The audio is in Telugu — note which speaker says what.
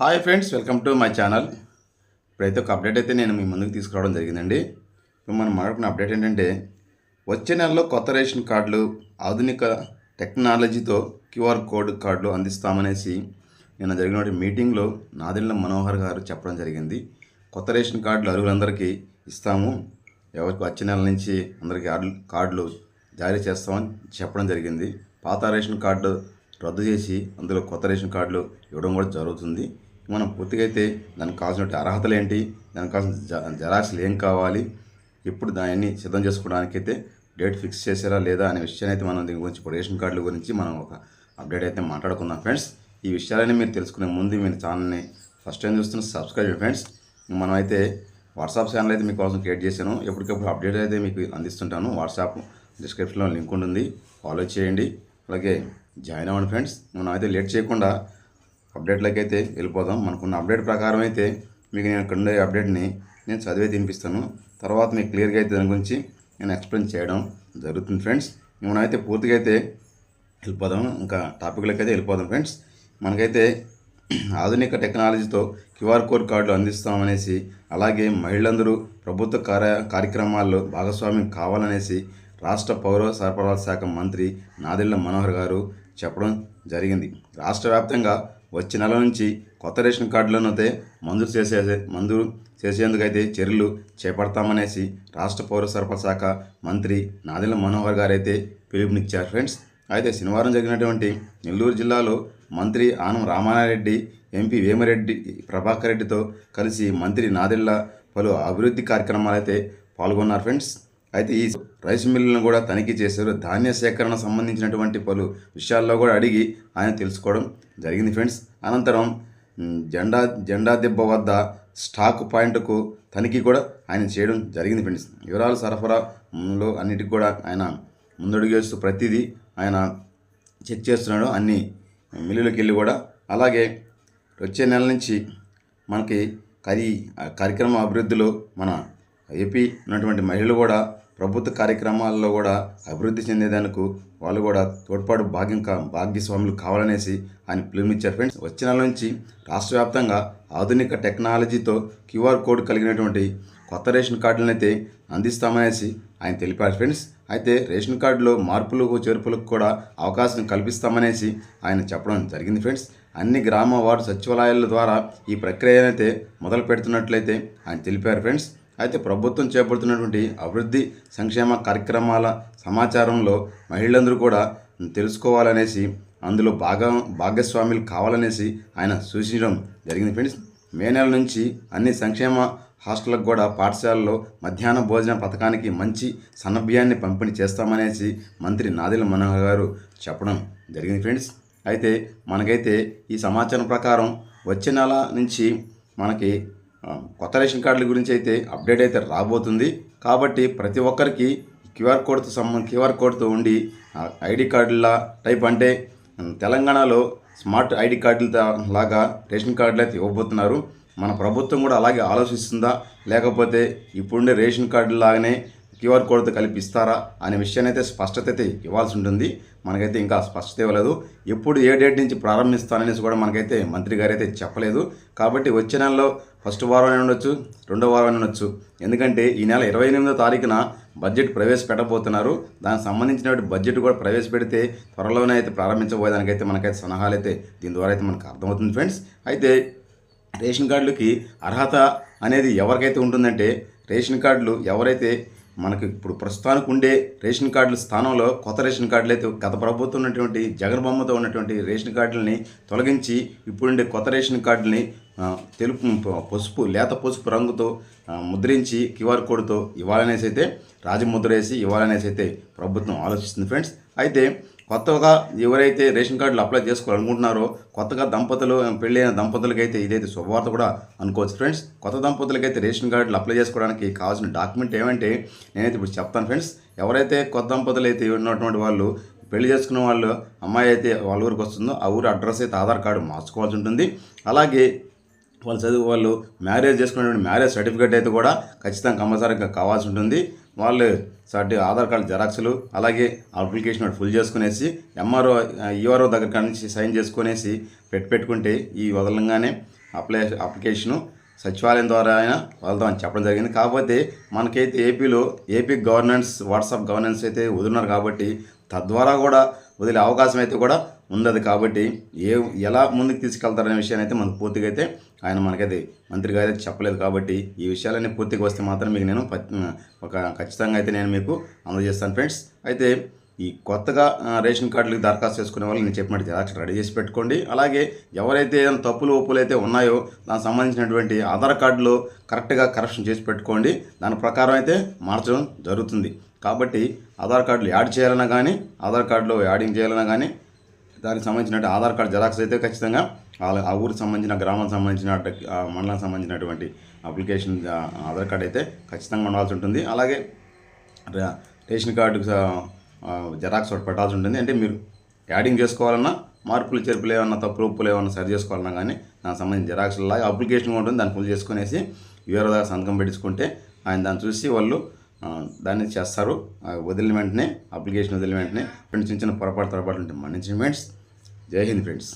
Speaker 1: Hi friends welcome to my channel. ఇప్పుడైతే ఒక అప్డేట్ అయితే నేను మీ ముందుకు తీసుకురావడం జరిగిందండి. ఇప్పుడు మనం మాట్లాడుకున్న అప్డేట్ ఏంటంటే వచ్చే నెలలో కొత్త రేషన్ కార్డులు ఆధునిక టెక్నాలజీతో క్యూఆర్ కోడ్ కార్డులు అందిస్తామనేసి నిన్న జరిగిన మీటింగ్లో నాదిళ్ళ మనోహర్ గారు చెప్పడం జరిగింది. కొత్త రేషన్ కార్డులు అరుగులందరికీ ఇస్తాము. ఎవరికి వచ్చే నెల నుంచి అందరికీ కార్డులు జారీ చేస్తామని చెప్పడం జరిగింది. పాత రేషన్ కార్డు రద్దు చేసి అందులో కొత్త రేషన్ కార్డులు ఇవ్వడం కూడా జరుగుతుంది. మనం పూర్తిగా అయితే దానికి కావాల్సిన అర్హతలు ఏంటి దానికి కావాల్సిన జ జెరాక్స్లు ఏం కావాలి? ఇప్పుడు దాన్ని సిద్ధం చేసుకోవడానికి అయితే డేట్ ఫిక్స్ చేశారా లేదా అనే విషయాన్ని అయితే మనం దీని గురించి ఇప్పుడు రేషన్ కార్డుల గురించి మనం ఒక అప్డేట్ అయితే మాట్లాడుకుందాం ఫ్రెండ్స్. ఈ విషయాలన్నీ మీరు తెలుసుకునే ముందు మీరు ఛానల్ని ఫస్ట్ టైం చూస్తున్న సబ్స్క్రైబ్ ఫ్రెండ్స్. మనం అయితే వాట్సాప్ ఛానల్ అయితే మీకోసం క్రియేట్ చేశాను. ఎప్పటికప్పుడు అప్డేట్ అయితే మీకు అందిస్తుంటాను. వాట్సాప్ డిస్క్రిప్షన్లో లింక్ ఉంటుంది. ఫాలో చేయండి. అలాగే జాయిన్ అవ్వండి ఫ్రెండ్స్. మనం అయితే లేట్ చేయకుండా అప్డేట్లకి అయితే వెళ్ళిపోదాం. మనకున్న అప్డేట్ ప్రకారం అయితే మీకు నేను ఇక్కడ ఉండే అప్డేట్ని నేను చదివే తినిపిస్తాను. తర్వాత మీకు క్లియర్గా అయితే దాని గురించి నేను ఎక్స్ప్లెయిన్ చేయడం జరుగుతుంది ఫ్రెండ్స్. మనం అయితే పూర్తిగా అయితే వెళ్ళిపోదాం. ఇంకా టాపిక్లోకి అయితే వెళ్ళిపోదాం ఫ్రెండ్స్. మనకైతే ఆధునిక టెక్నాలజీతో క్యూఆర్ కోడ్ కార్డులు అందిస్తామనేసి అలాగే మహిళలందరూ ప్రభుత్వ కార్య కార్యక్రమాల్లో భాగస్వామ్యం కావాలనేసి రాష్ట్ర పౌర సరఫరాల శాఖ మంత్రి నాదెళ్ళ మనోహర్ గారు చెప్పడం జరిగింది. రాష్ట్ర వ్యాప్తంగా వచ్చే నెల నుంచి కొత్త రేషన్ కార్డులను అయితే మంజూరు చేసే మంజూరు చేసేందుకైతే చర్యలు చేపడతామనేసి రాష్ట్ర పౌర సరఫరా శాఖ మంత్రి నాదెళ్ళ మనోహర్ గారు అయితే పిలుపునిచ్చారు. ఫ్రెండ్స్ అయితే శనివారం జరిగినటువంటి నెల్లూరు జిల్లాలో మంత్రి ఆనం రామారెడ్డి ఎంపీ వేమరెడ్డి ప్రభాకర్ రెడ్డితో కలిసి మంత్రి నాదెళ్ళ పలు అభివృద్ధి కార్యక్రమాలు అయితే పాల్గొన్నారు. ఫ్రెండ్స్ అయితే ఈ రైస్ మిల్లులను కూడా తనిఖీ చేశారు. ధాన్య సేకరణ సంబంధించినటువంటి పలు విషయాల్లో కూడా అడిగి ఆయన తెలుసుకోవడం జరిగింది ఫ్రెండ్స్. అనంతరం జెండా జెండా దెబ్బ వద్ద స్టాక్ పాయింట్కు తనిఖీ కూడా ఆయన చేయడం జరిగింది ఫ్రెండ్స్. వివరాలు సరఫరాలో అన్నిటికి కూడా ఆయన ముందడుగేస్తూ ప్రతిదీ ఆయన చెక్ చేస్తున్నాడు. అన్ని మిల్లులకు వెళ్ళి కూడా అలాగే వచ్చే నెల నుంచి మనకి కరి కార్యక్రమ అభివృద్ధిలో మన ఏపీ ఉన్నటువంటి మహిళలు కూడా ప్రభుత్వ కార్యక్రమాల్లో కూడా అభివృద్ధి చెందేదానికి వాళ్ళు కూడా తోడ్పాటు భాగ్యం కా భాగ్యస్వాములు కావాలనేసి ఆయన పిలుపునిచ్చారు. ఫ్రెండ్స్ వచ్చిన నుంచి రాష్ట్ర వ్యాప్తంగా ఆధునిక టెక్నాలజీతో క్యూఆర్ కోడ్ కలిగినటువంటి కొత్త రేషన్ కార్డులను అయితే అందిస్తామనేసి ఆయన తెలిపారు. ఫ్రెండ్స్ అయితే రేషన్ కార్డులో మార్పులకు చేర్పులకు కూడా అవకాశం కల్పిస్తామనేసి ఆయన చెప్పడం జరిగింది. ఫ్రెండ్స్ అన్ని గ్రామ వార్డు సచివాలయాల ద్వారా ఈ ప్రక్రియనైతే మొదలు పెడుతున్నట్లయితే ఆయన తెలిపారు. ఫ్రెండ్స్ అయితే ప్రభుత్వం చేపడుతున్నటువంటి అభివృద్ధి సంక్షేమ కార్యక్రమాల సమాచారంలో మహిళలందరూ కూడా తెలుసుకోవాలనేసి అందులో భాగ భాగస్వాములు కావాలనేసి ఆయన సూచించడం జరిగింది. ఫ్రెండ్స్ మే నెల నుంచి అన్ని సంక్షేమ హాస్టళ్ళకు కూడా పాఠశాలలో మధ్యాహ్న భోజన పథకానికి మంచి సన్నభ్యాన్ని పంపిణీ చేస్తామనేసి మంత్రి నాదిల మనోహర్ గారు చెప్పడం జరిగింది. ఫ్రెండ్స్ అయితే మనకైతే ఈ సమాచారం ప్రకారం వచ్చే నెల నుంచి మనకి కొత్త రేషన్ కార్డుల గురించి అయితే అప్డేట్ అయితే రాబోతుంది. కాబట్టి ప్రతి ఒక్కరికి క్యూఆర్ కోడ్తో సంబంధ క్యూఆర్ కోడ్తో ఉండి ఐడి కార్డుల టైప్ అంటే తెలంగాణలో స్మార్ట్ ఐడి కార్డుల లాగా రేషన్ కార్డులు అయితే ఇవ్వబోతున్నారు. మన ప్రభుత్వం కూడా అలాగే ఆలోచిస్తుందా? లేకపోతే ఇప్పుడుండే రేషన్ కార్డు లాగానే క్యూఆర్ కోడ్తో కలిపి ఇస్తారా అనే విషయాన్ని అయితే స్పష్టత అయితే ఇవ్వాల్సి ఉంటుంది మనకైతే ఇంకా స్పష్టత ఇవ్వలేదు. ఎప్పుడు ఏ డేట్ నుంచి ప్రారంభిస్తాననేసి కూడా మనకైతే మంత్రి గారు అయితే చెప్పలేదు. కాబట్టి వచ్చే నెలలో ఫస్ట్ వారం అయినా ఉండొచ్చు రెండో వారం అయినా ఉండొచ్చు. ఎందుకంటే ఈ నెల ఇరవై ఎనిమిదో తారీఖున బడ్జెట్ ప్రవేశపెట్టబోతున్నారు. దానికి సంబంధించినటువంటి బడ్జెట్ కూడా ప్రవేశపెడితే త్వరలోనే అయితే ప్రారంభించబోయేదానికైతే మనకైతే సలహాలు అయితే దీని ద్వారా అయితే మనకు అర్థమవుతుంది ఫ్రెండ్స్. అయితే రేషన్ కార్డులకి అర్హత అనేది ఎవరికైతే ఉంటుందంటే రేషన్ కార్డులు ఎవరైతే మనకి ఇప్పుడు ప్రస్తుతానికి ఉండే రేషన్ కార్డుల స్థానంలో కొత్త రేషన్ కార్డులు అయితే గత ప్రభుత్వం ఉన్నటువంటి జగన్ బొమ్మతో ఉన్నటువంటి రేషన్ కార్డులని తొలగించి ఇప్పుడుండే కొత్త రేషన్ కార్డులని తెలుపు పసుపు లేత పసుపు రంగుతో ముద్రించి క్యూఆర్ కోడ్తో ఇవ్వాలనేసి అయితే రాజముద్ర వేసి ఇవ్వాలనేసి అయితే ప్రభుత్వం ఆలోచిస్తుంది ఫ్రెండ్స్. అయితే కొత్తగా ఎవరైతే రేషన్ కార్డులు అప్లై చేసుకోవాలనుకుంటున్నారో కొత్తగా దంపతులు పెళ్ళైన దంపతులకైతే ఇదైతే శుభవార్త కూడా అనుకోవచ్చు. ఫ్రెండ్స్ కొత్త దంపతులకైతే రేషన్ కార్డులు అప్లై చేసుకోవడానికి కావాల్సిన డాక్యుమెంట్ ఏమంటే నేనైతే ఇప్పుడు చెప్తాను ఫ్రెండ్స్ ఎవరైతే కొత్త దంపతులు అయితే ఉన్నటువంటి వాళ్ళు పెళ్ళి చేసుకున్న వాళ్ళు అమ్మాయి అయితే వాళ్ళ ఊరికి వస్తుందో ఆ ఊరు అడ్రస్ అయితే ఆధార్ కార్డు మార్చుకోవాల్సి ఉంటుంది. అలాగే వాళ్ళు చదువు వాళ్ళు మ్యారేజ్ చేసుకున్నటువంటి మ్యారేజ్ సర్టిఫికేట్ అయితే కూడా ఖచ్చితంగా కంపల్సరీగా కావాల్సి ఉంటుంది. వాళ్ళు సాటి ఆధార్ కార్డు జెరాక్స్లు అలాగే అప్లికేషన్ ఫుల్ చేసుకునేసి ఎంఆర్ఓ ఈఆర్ఓ దగ్గర నుంచి సైన్ చేసుకునేసి పెట్టి పెట్టుకుంటే ఈ వదలంగానే అప్లై అప్లికేషను సచివాలయం ద్వారా అయినా వెళ్దామని చెప్పడం జరిగింది. కాకపోతే మనకైతే ఏపీలో ఏపీ గవర్నెన్స్ వాట్సాప్ గవర్నెన్స్ అయితే వదిలినారు కాబట్టి తద్వారా కూడా వదిలే అవకాశం అయితే కూడా ఉన్నది కాబట్టి ఏ ఎలా ముందుకు తీసుకెళ్తారనే విషయాన్ని అయితే మనకు పూర్తిగా అయితే ఆయన మనకైతే మంత్రి గారు అయితే చెప్పలేదు కాబట్టి ఈ విషయాలన్నీ పూర్తిగా వస్తే మాత్రం మీకు నేను ఒక ఖచ్చితంగా అయితే నేను మీకు అందజేస్తాను ఫ్రెండ్స్. అయితే ఈ కొత్తగా రేషన్ కార్డులకు దరఖాస్తు చేసుకునే వాళ్ళు నేను చెప్పినట్టు జిరాక్స్ రెడీ చేసి పెట్టుకోండి. అలాగే ఎవరైతే ఏదైనా తప్పులు ఒప్పులు అయితే ఉన్నాయో దానికి సంబంధించినటువంటి ఆధార్ కార్డులో కరెక్ట్గా కరెక్షన్ చేసి పెట్టుకోండి. దాని ప్రకారం అయితే మార్చడం జరుగుతుంది. కాబట్టి ఆధార్ కార్డులు యాడ్ చేయాలన్నా కానీ ఆధార్ కార్డులో యాడింగ్ చేయాలన్నా కానీ దానికి సంబంధించిన ఆధార్ కార్డు జెరాక్స్ అయితే ఖచ్చితంగా ఆ- ఆ ఊరికి సంబంధించిన గ్రామానికి సంబంధించిన మండలానికి సంబంధించినటువంటి అప్లికేషన్ ఆధార్ కార్డు అయితే ఖచ్చితంగా ఉండాల్సి ఉంటుంది. అలాగే రేషన్ కార్డు జెరాక్స్ ఒకటి పెట్టాల్సి ఉంటుంది. అంటే మీరు యాడింగ్ చేసుకోవాలన్నా మార్పులు చేర్పులు ఏమన్నా తప్పులు ఒప్పులు ఏమన్నా సరి చేసుకోవాలన్నా కానీ దానికి సంబంధించిన జెరాక్స్ లాగా అప్లికేషన్ ఉంటుంది. దాన్ని ఫుల్ చేసుకునేసి వేరే సంతకం పెట్టించుకుంటే ఆయన దాన్ని చూసి వాళ్ళు దాన్ని చేస్తారు. వదిలిన వెంటనే అప్లికేషన్ వదిలిన వెంటనే ఫ్రెండ్స్ చిన్న చిన్న పొరపాటు పొరపాటు ఉంటాయి మన్నించిన ఫ్రెండ్స్. జై హింద్ ఫ్రెండ్స్.